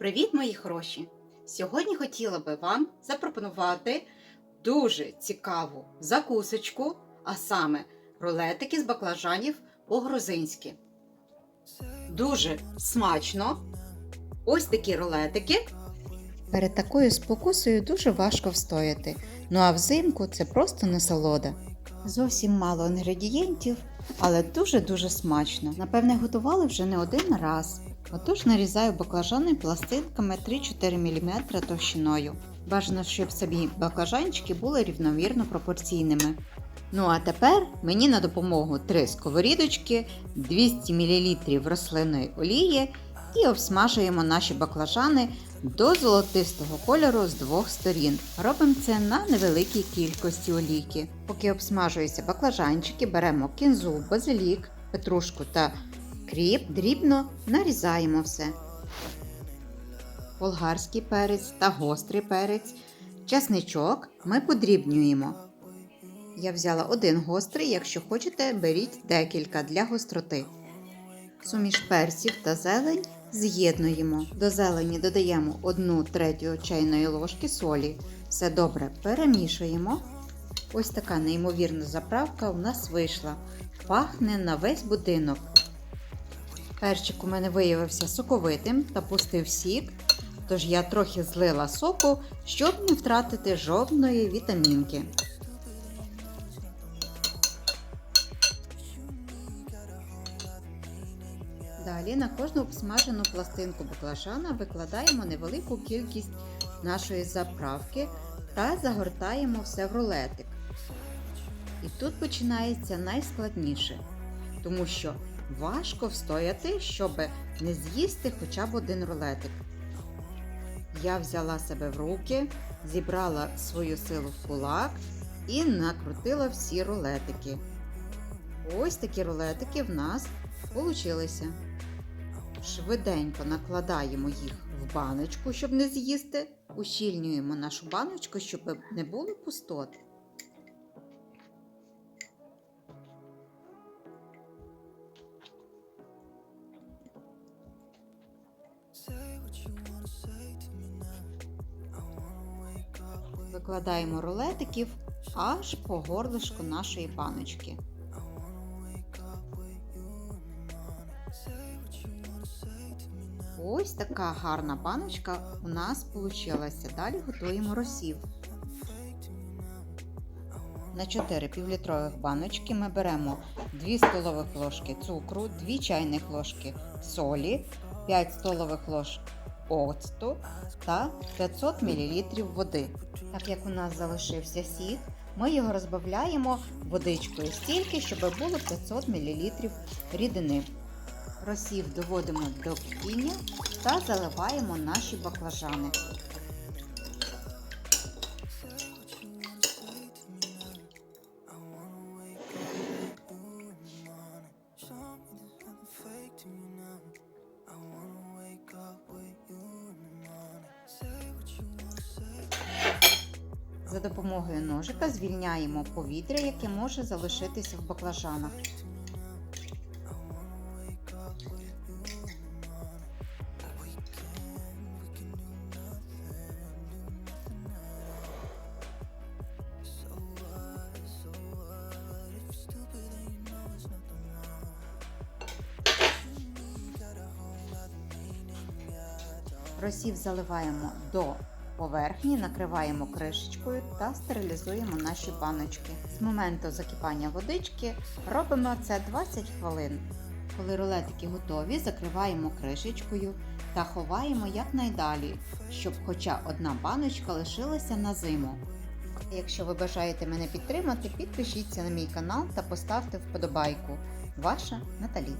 Привіт, мої хороші! Сьогодні хотіла би вам запропонувати дуже цікаву закусочку, а саме рулетики з баклажанів по-грузинськи. Дуже смачно. Ось такі рулетики. Перед такою спокусою дуже важко встояти. Ну а взимку це просто насолода. Зовсім мало інгредієнтів, але дуже-дуже смачно. Напевне, готували вже не один раз. Отож нарізаю баклажани пластинками 3-4 мм товщиною. Бажано, щоб самі баклажанчики були рівномірно пропорційними. Ну а тепер мені на допомогу 3 сковорідочки, 200 мл рослинної олії і обсмажуємо наші баклажани до золотистого кольору з двох сторін. Робимо це на невеликій кількості олійки. Поки обсмажуються баклажанчики, беремо кінзу, базилік, петрушку та кріп, дрібно нарізаємо все. Болгарський перець та гострий перець. Часничок ми подрібнюємо. Я взяла один гострий, якщо хочете, беріть декілька для гостроти. Суміш перців та зелень з'єднуємо. До зелені додаємо 1 третю чайної ложки солі. Все добре перемішуємо. Ось така неймовірна заправка у нас вийшла. Пахне на весь будинок. Перчик у мене виявився соковитим та пустив сік, тож я трохи злила соку, щоб не втратити жодної вітамінки. Далі на кожну обсмажену пластинку баклажана викладаємо невелику кількість нашої заправки та загортаємо все в рулетик. І тут починається найскладніше, тому що важко встояти, щоб не з'їсти хоча б один рулетик. Я взяла себе в руки, зібрала свою силу в кулак і накрутила всі рулетики. Ось такі рулетики в нас получилися. Швиденько накладаємо їх в баночку, щоб не з'їсти. Ущільнюємо нашу баночку, щоб не було пустот. Викладаємо рулетиків аж по горлишку нашої баночки. Ось така гарна баночка у нас вийшла. Далі готуємо розсів. На 4 півлітрових баночки ми беремо 2 столових ложки цукру, 2 чайних ложки солі, 5 столових ложок оцту та 500 мл води. Так як у нас залишився сік, ми його розбавляємо водичкою стільки, щоб було 500 мл рідини. Розсів доводимо до кипіння та заливаємо наші баклажани. За допомогою ножика звільняємо повітря, яке може залишитися в баклажанах. Розсів заливаємо до поверхні, накриваємо кришечкою та стерилізуємо наші баночки. З моменту закипання водички робимо це 20 хвилин. Коли рулетики готові, закриваємо кришечкою та ховаємо якнайдалі, щоб хоча одна баночка лишилася на зиму. Якщо ви бажаєте мене підтримати, підпишіться на мій канал та поставте вподобайку. Ваша Наталі.